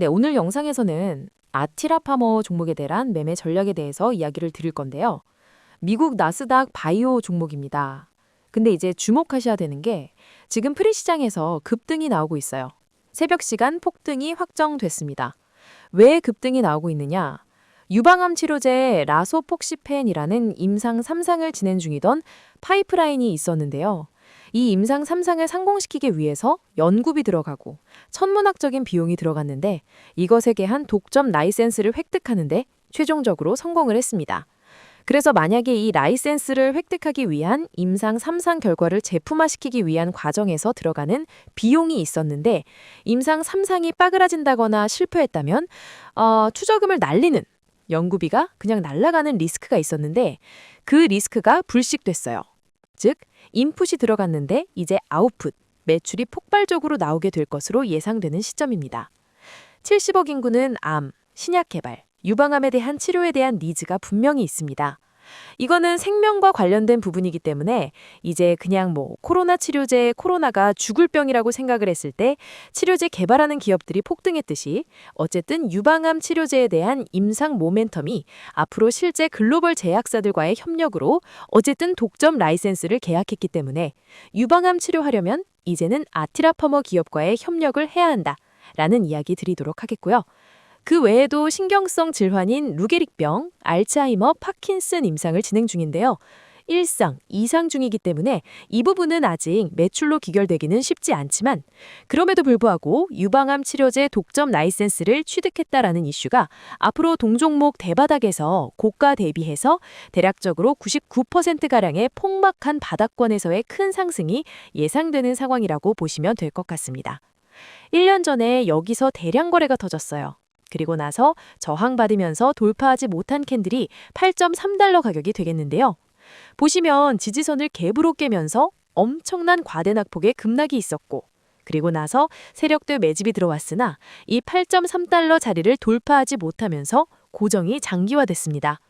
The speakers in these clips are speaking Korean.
네, 오늘 영상에서는 아티라파머 종목에 대한 매매 전략에 대해서 이야기를 드릴 건데요. 미국 나스닥 바이오 종목입니다. 근데 이제 주목하셔야 되는 게 지금 프리시장에서 급등이 나오고 있어요. 새벽 시간 폭등이 확정됐습니다. 왜 급등이 나오고 있느냐? 유방암 치료제 라소폭시펜이라는 임상 3상을 진행 중이던 파이프라인이 있었는데요. 이 임상 3상을 성공시키기 위해서 연구비 들어가고 천문학적인 비용이 들어갔는데 이것에 대한 독점 라이센스를 획득하는데 최종적으로 성공을 했습니다. 그래서 만약에 이 라이센스를 획득하기 위한 임상 3상 결과를 제품화시키기 위한 과정에서 들어가는 비용이 있었는데 임상 3상이 빠그라진다거나 실패했다면 어, 투자금을 날리는 연구비가 그냥 날아가는 리스크가 있었는데 그 리스크가 불식됐어요. 즉 인풋이 들어갔는데 이제 아웃풋, 매출이 폭발적으로 나오게 될 것으로 예상되는 시점입니다. 70억 인구는 암, 신약 개발, 유방암에 대한 치료에 대한 니즈가 분명히 있습니다. 이거는 생명과 관련된 부분이기 때문에 이제 그냥 뭐 코로나 치료제 코로나가 죽을 병이라고 생각을 했을 때 치료제 개발하는 기업들이 폭등했듯이 어쨌든 유방암 치료제에 대한 임상 모멘텀이 앞으로 실제 글로벌 제약사들과의 협력으로 어쨌든 독점 라이센스를 계약했기 때문에 유방암 치료하려면 이제는 아티라 퍼머 기업과의 협력을 해야 한다. 라는 이야기 드리도록 하겠고요. 그 외에도 신경성 질환인 루게릭병, 알츠하이머, 파킨슨 임상을 진행 중인데요. 1상, 2상 중이기 때문에 이 부분은 아직 매출로 기결되기는 쉽지 않지만 그럼에도 불구하고 유방암 치료제 독점 라이센스를 취득했다라는 이슈가 앞으로 동종목 대바닥에서 고가 대비해서 대략적으로 99%가량의 폭막한 바닥권에서의 큰 상승이 예상되는 상황이라고 보시면 될 것 같습니다. 1년 전에 여기서 대량 거래가 터졌어요. 그리고 나서 저항받으면서 돌파하지 못한 캔들이 8.3달러 가격이 되겠는데요. 보시면 지지선을 갭으로 깨면서 엄청난 과대낙폭의 급락이 있었고 그리고 나서 세력들 매집이 들어왔으나 이 8.3달러 자리를 돌파하지 못하면서 고정이 장기화됐습니다.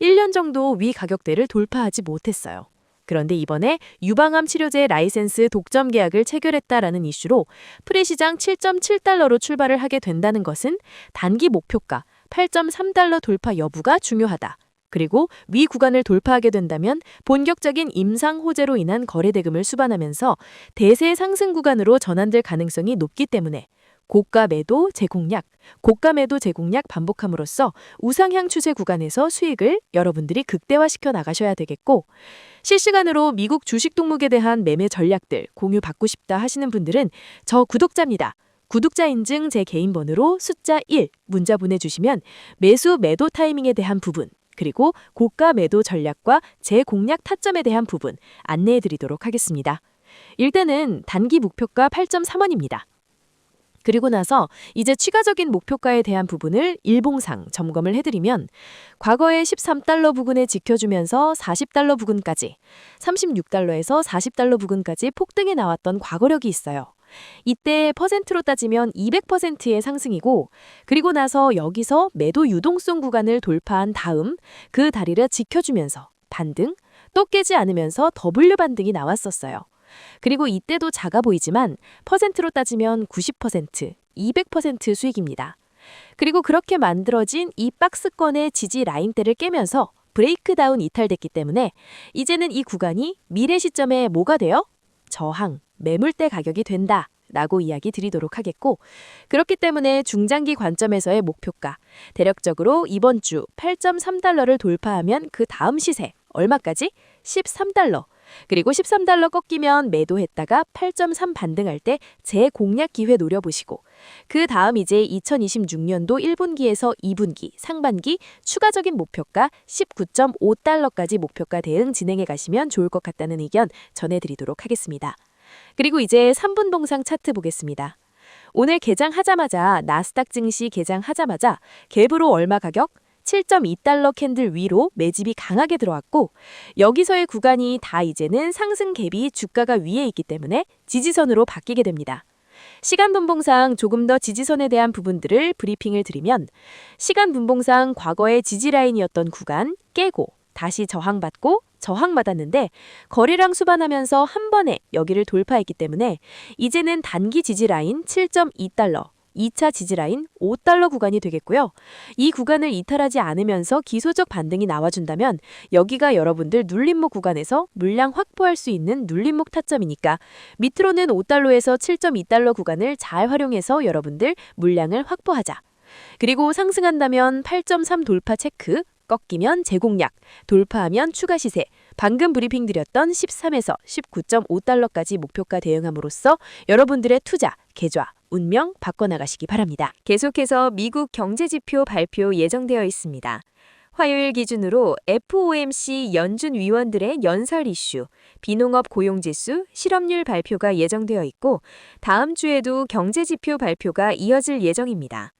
1년 정도 위 가격대를 돌파하지 못했어요. 그런데 이번에 유방암 치료제 라이센스 독점 계약을 체결했다라는 이슈로 프레시장 7.7달러로 출발을 하게 된다는 것은 단기 목표가 8.3달러 돌파 여부가 중요하다. 그리고 위 구간을 돌파하게 된다면 본격적인 임상 호재로 인한 거래 대금을 수반하면서 대세 상승 구간으로 전환될 가능성이 높기 때문에 고가 매도 제공약, 고가 매도 제공약 반복함으로써 우상향 추세 구간에서 수익을 여러분들이 극대화시켜 나가셔야 되겠고 실시간으로 미국 주식 동목에 대한 매매 전략들 공유 받고 싶다 하시는 분들은 저 구독자입니다. 구독자 인증 제 개인 번호로 숫자 1 문자 보내주시면 매수 매도 타이밍에 대한 부분 그리고 고가 매도 전략과 제 공략 타점에 대한 부분 안내해 드리도록 하겠습니다. 일단은 단기 목표가 8.3원입니다. 그리고 나서 이제 추가적인 목표가에 대한 부분을 일봉상 점검을 해드리면 과거의 13달러 부근에 지켜주면서 40달러 부근까지 36달러에서 40달러 부근까지 폭등해 나왔던 과거력이 있어요. 이때 퍼센트로 따지면 200%의 상승이고 그리고 나서 여기서 매도 유동성 구간을 돌파한 다음 그 다리를 지켜주면서 반등 또 깨지 않으면서 W 반등이 나왔었어요. 그리고 이때도 작아 보이지만 퍼센트로 따지면 90%, 200% 수익입니다. 그리고 그렇게 만들어진 이 박스권의 지지 라인대를 깨면서 브레이크다운 이탈됐기 때문에 이제는 이 구간이 미래 시점에 뭐가 돼요? 저항, 매물대 가격이 된다. 라고 이야기 드리도록 하겠고 그렇기 때문에 중장기 관점에서의 목표가 대략적으로 이번 주 8.3달러를 돌파하면 그 다음 시세 얼마까지? 13달러 그리고 13달러 꺾이면 매도했다가 8.3 반등할 때 재공략 기회 노려보시고 그 다음 이제 2026년도 1분기에서 2분기 상반기 추가적인 목표가 19.5달러까지 목표가 대응 진행해 가시면 좋을 것 같다는 의견 전해드리도록 하겠습니다. 그리고 이제 3분 동상 차트 보겠습니다. 오늘 개장하자마자 나스닥 증시 개장하자마자 갭으로 얼마 가격? 7.2달러 캔들 위로 매집이 강하게 들어왔고 여기서의 구간이 다 이제는 상승 갭이 주가가 위에 있기 때문에 지지선으로 바뀌게 됩니다. 시간 분봉상 조금 더 지지선에 대한 부분들을 브리핑을 드리면 시간 분봉상 과거의 지지 라인이었던 구간 깨고 다시 저항받고 저항받았는데 거래량 수반하면서 한 번에 여기를 돌파했기 때문에 이제는 단기 지지 라인 7.2달러 2차 지지라인 5달러 구간이 되겠고요. 이 구간을 이탈하지 않으면서 기소적 반등이 나와준다면 여기가 여러분들 눌림목 구간에서 물량 확보할 수 있는 눌림목 타점이니까 밑으로는 5달러에서 7.2달러 구간을 잘 활용해서 여러분들 물량을 확보하자. 그리고 상승한다면 8.3 돌파 체크, 꺾이면 재공략, 돌파하면 추가 시세, 방금 브리핑 드렸던 13에서 19.5달러까지 목표가 대응함으로써 여러분들의 투자, 계좌, 운명 바꿔나가시기 바랍니다. 계속해서 미국 경제지표 발표 예정되어 있습니다. 화요일 기준으로 FOMC 연준 위원들의 연설 이슈, 비농업 고용지수, 실업률 발표가 예정되어 있고 다음 주에도 경제지표 발표가 이어질 예정입니다.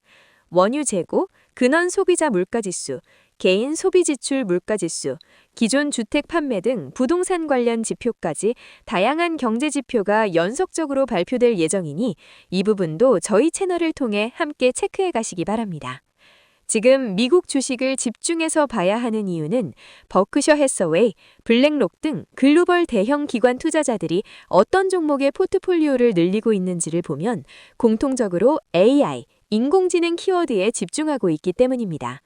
원유 재고, 근원 소비자 물가지수, 개인 소비지출 물가지수, 기존 주택 판매 등 부동산 관련 지표까지 다양한 경제 지표가 연속적으로 발표될 예정이니 이 부분도 저희 채널을 통해 함께 체크해 가시기 바랍니다. 지금 미국 주식을 집중해서 봐야 하는 이유는 버크셔 해서웨이, 블랙록 등 글로벌 대형 기관 투자자들이 어떤 종목의 포트폴리오를 늘리고 있는지를 보면 공통적으로 AI, 인공지능 키워드에 집중하고 있기 때문입니다.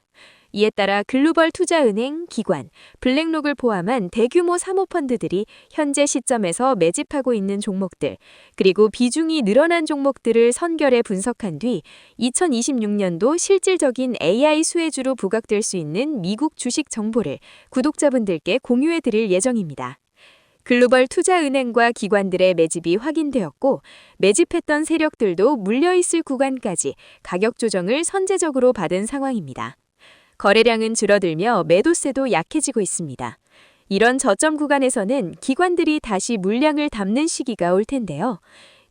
이에 따라 글로벌 투자은행, 기관, 블랙록을 포함한 대규모 사모펀드들이 현재 시점에서 매집하고 있는 종목들, 그리고 비중이 늘어난 종목들을 선결해 분석한 뒤 2026년도 실질적인 AI 수혜주로 부각될 수 있는 미국 주식 정보를 구독자분들께 공유해 드릴 예정입니다. 글로벌 투자은행과 기관들의 매집이 확인되었고 매집했던 세력들도 물려있을 구간까지 가격 조정을 선제적으로 받은 상황입니다. 거래량은 줄어들며 매도세도 약해지고 있습니다. 이런 저점 구간에서는 기관들이 다시 물량을 담는 시기가 올 텐데요.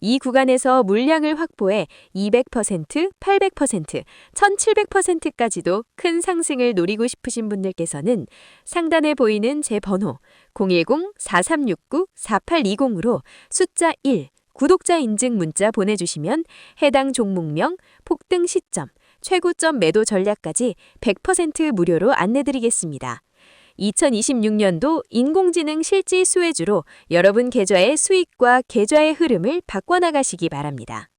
이 구간에서 물량을 확보해 200%, 800%, 1700%까지도 큰 상승을 노리고 싶으신 분들께서는 상단에 보이는 제 번호 010-4369-4820으로 숫자 1 구독자 인증 문자 보내주시면 해당 종목명, 폭등 시점, 최고점 매도 전략까지 100% 무료로 안내드리겠습니다. 2026년도 인공지능 실질 수혜주로 여러분 계좌의 수익과 계좌의 흐름을 바꿔나가시기 바랍니다.